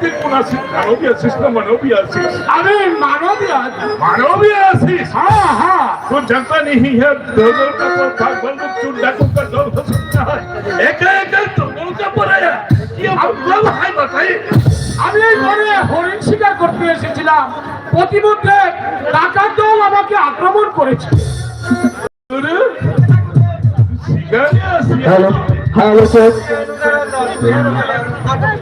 প্রত্যেক কোনাসি মানবীয় শিষ্ণ মানবীয় আসি আরে মানবীয় মানবীয় আসি হ্যাঁ হ্যাঁ तो जनता नहीं है दोनों का तो भाग बंदूक चूट डाकू का दौर हो सकता है एक एक दोनों का पराया আমি এই ঘরে হরিণ শিকার করতে এসেছিলাম। প্রতিমধ্যে ডাকাত দল আমাকে আক্রমণ করেছে। Hello hello sir. হ্যাঁ, হ্যাঁ, হ্যাঁ।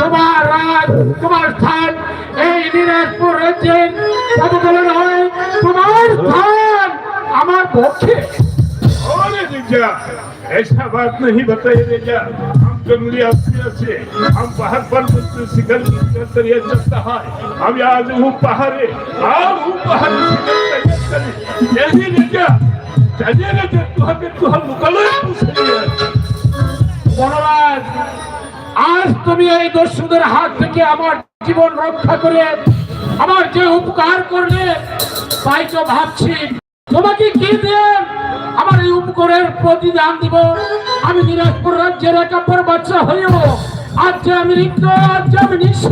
তোমার রাজ তোমার স্থান এই দিনাজপুর রাজ্যের সমতলে নয় তোমার স্থান আমার পক্ষে अरे रेजा ऐसा बात नहीं बताइए रेजा हम जंगली आदमी से हम बाहर पर शिखर करिए चलता है हम आज हूँ पहाड़े आज हूँ पहाड़े शिखर तैयार करें यही रेजा चलिए रेजा तू हमें तू हम मुकलो তুমি এই দস্যুদের হাত থেকে আমার জীবন রক্ষা করে আমার যে উপকার করলে তাই তো ভাবছি তোমাকে কি দেন আমার এই উপকারের প্রতিদান দিব আমি দিনাজপুর রাজ্যের একাপর বাচ্চা হয়েও আজ যে আমি রিক্ত আজ যে আমি নিঃস্ব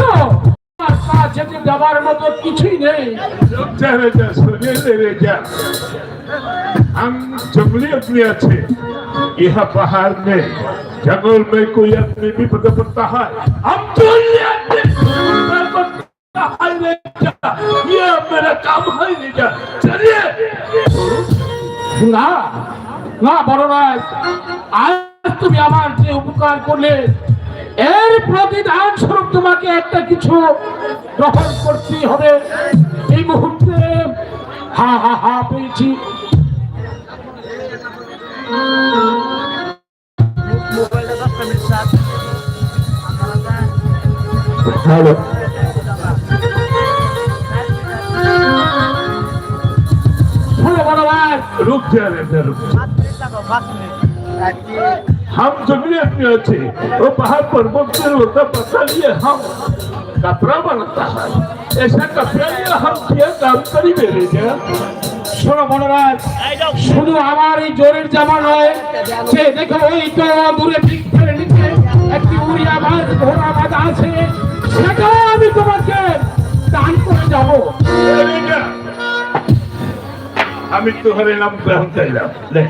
আমি জঙ্গলি আছে ले रेजा हम जंगली आदमी अच्छे यह पहाड़ में जंगल में कोई आदमी भी पता पड़ता है हम जंगली आदमी पता पड़ता है रेजा ये मेरा काम है रेजा चलिए না না বড়রাজ আজ তুমি আমার যে উপকার করলে এর প্রতিদান স্বরূপ তোমাকে একটা কিছু গ্রহণ করতেই হবে এই মুহূর্তে হা হা হা পেয়েছি হ্যালো শোনো বড়রাজ रुक जा रेजा रुक जा। हम जंगली आदमी अच्छे वो पहाड़ पर्वत से होता पता लिए हम कपड़ा बनता है ऐसा कपड़ा लिए हम क्या काम करी मेरे जा শোনো বড়রাজ শুধু আমার এই জোরের জামা নয় সে দেখো ওই তো দূরে বৃক্ষের নিচে একটি উড়িয়া মাছ ঘোড়া বাঁধা আছে সেটা আমি তোমাকে দান করে যাবো বেটা, আমি তোহারে নাম গ্রহণ চাইলাম লে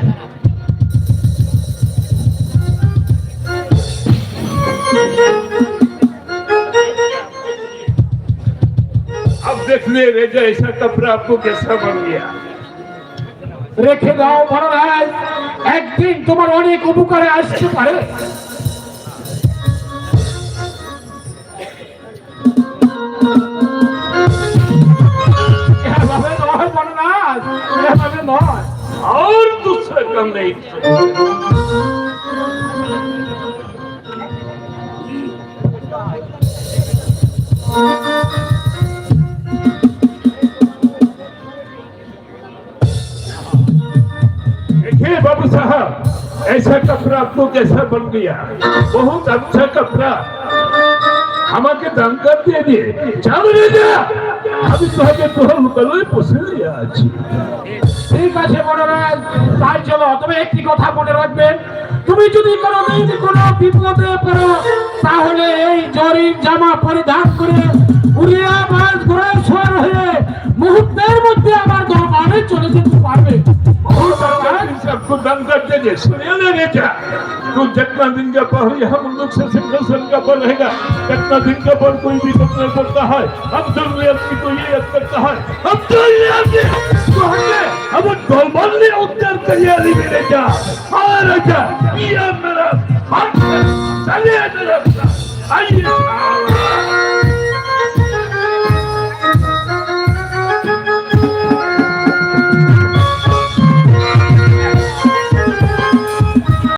अब देख ले रेजा ऐसा कपड़ा आपको कैसा बन गया রেখে দাও মহারাজ একদিন তোমার অনেক উপকারে আসতে পারে दूसरा काम नहीं देखिए बाबू साहब ऐसा कपड़ा आपको कैसा बन गया बहुत अच्छा कपड़ा আমাকে দান কর দিয়ে দিয়ে যাও রে যা আমি তোমাকে গলায় পুষে দিয়ে আছি। ঠিক আছে মহারাজ, তাই চলো, তবে একটি কথা মনে রাখবেন। তুমি যদি কোনোদিন কোনো বিপদে পড়ো, তাহলে এই জরির জামা পরিধান করে উড়িয়া মাছ ঘোড়ার दान कर दीजिए सुनिए ले रे जा तू जितना दिन का पढ़ हम लोग से सिंहासन का बल रहेगा कितना दिन का बल कोई भी करना पड़ता है हम जल्दी अपनी को ये याद करता है हम जल्दी आगे तो हमें हम गोलबल ने उत्तर तैयारी में ले जा हाँ राजा ये मेरा हाथ है। चलिए मेरा